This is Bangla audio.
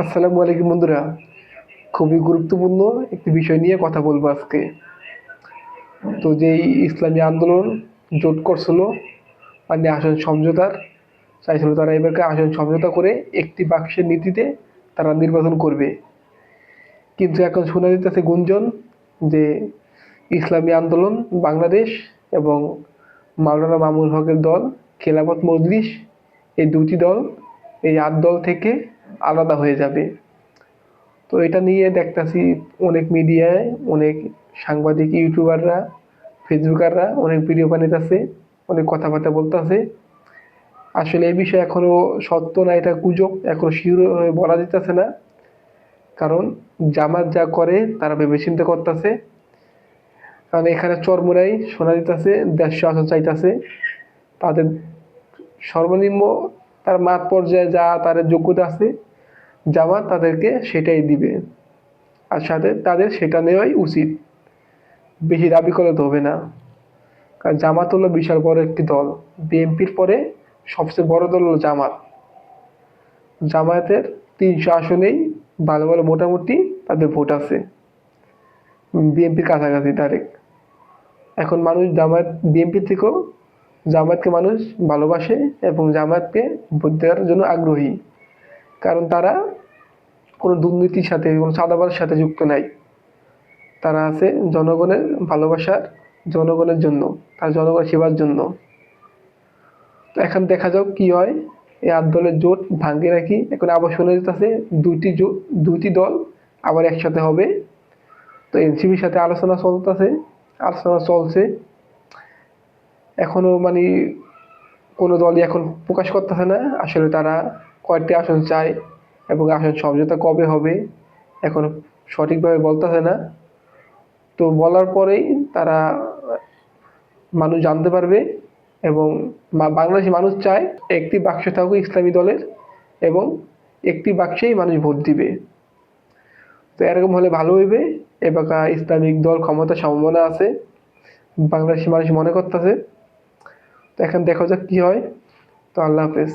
আসসালামু আলাইকুম বন্ধুরা। খুবই গুরুত্বপূর্ণ একটি বিষয় নিয়ে কথা বলব আজকে। তো যেই ইসলামী আন্দোলন জোট করছিল মানে আসন সমঝোতার, চাইছিল তারা এবারকে আসন সমঝোতা করে একটি বাক্সের নীতিতে তারা নির্বাচন করবে। কিন্তু এখন শোনা যেতেছে গুঞ্জন যে ইসলামী আন্দোলন বাংলাদেশ এবং মাওলানা মামুন হকের দল, খেলাফত মজলিস, এই দুটি দল এই আট দল থেকে আলাদা হয়ে যাবে। তো এটা নিয়ে দেখতাছি অনেক মিডিয়ায় অনেক সাংবাদিক ইউটিউবাররা, ফেসবুকাররা অনেক ভিডিও বানাইতেছে, অনেক কথাবার্তা বলতেছে। আসলে এই বিষয়ে এখনও সত্য না, এটা গুজব, এখনও শিওর বলা যেতেছে না। কারণ জামাত যা করে, তারা ভেবে চিন্তা করতেছে। কারণ এখানে চরমুরাই শোনা দিতেছে, দেড়শো আসন চাইতেছে। তাদের সর্বনিম্ন তার মাঠ পর্যায়ে যা তার যোগ্যতা আছে, জামাত তাদেরকে সেটাই দিবে। আর সাথে তাদের সেটা নেওয়াই উচিত। বেশি দাবি করলে তো হবে না। কারণ জামাত হলো বিশাল বড় একটি দল। বিএনপির পরে সবচেয়ে বড় দল হলো জামাত। জামায়াতের তিনশো আসনেই ভালো ভালো মোটামুটি তাদের ভোট আছে। বিএনপির কাছাকাছি ডাইরেক্ট এখন মানুষ জামায়াত, বিএনপি থেকেও জামায়াতকে মানুষ ভালোবাসে এবং জামায়াতকে ভোট দেওয়ার জন্য আগ্রহী। কারণ তারা কোনো দুর্নীতির সাথে, কোনো চাঁদাবাজের সাথে যুক্ত নাই। তারা আছে জনগণের ভালোবাসার, জনগণের জন্য, তার জনগণ সেবার জন্য। তো এখন দেখা যাক কি হয়। এই আট দলের জোট ভাঙ্গে নাকি? এখন আবার শোনা যেতেছে দুইটি জোট, দুইটি দল আবার একসাথে হবে। তো এনসিপির সাথে আলোচনা চলতেছে, আলোচনা চলছে। এখনও মানে কোনো দলই এখন প্রকাশ করতেছে না। আসলে তারা কয়েকটি আসন চায় এবং আসন সমঝোতা কবে হবে এখন সঠিকভাবে বলতেছে না। তো বলার পরেই তারা মানুষ জানতে পারবে এবং বাংলাদেশি মানুষ চায় একটি বাক্স থাকুক ইসলামী দলের এবং একটি বাক্সেই মানুষ ভোট দিবে। তো এরকম হলে ভালো হইবে। এবার ইসলামিক দল ক্ষমতার সম্ভাবনা আছে। বাংলাদেশি মানুষ মনে করতেছে। তো এখন দেখা যাক কি হয়। তো আল্লাহ হাফেজ।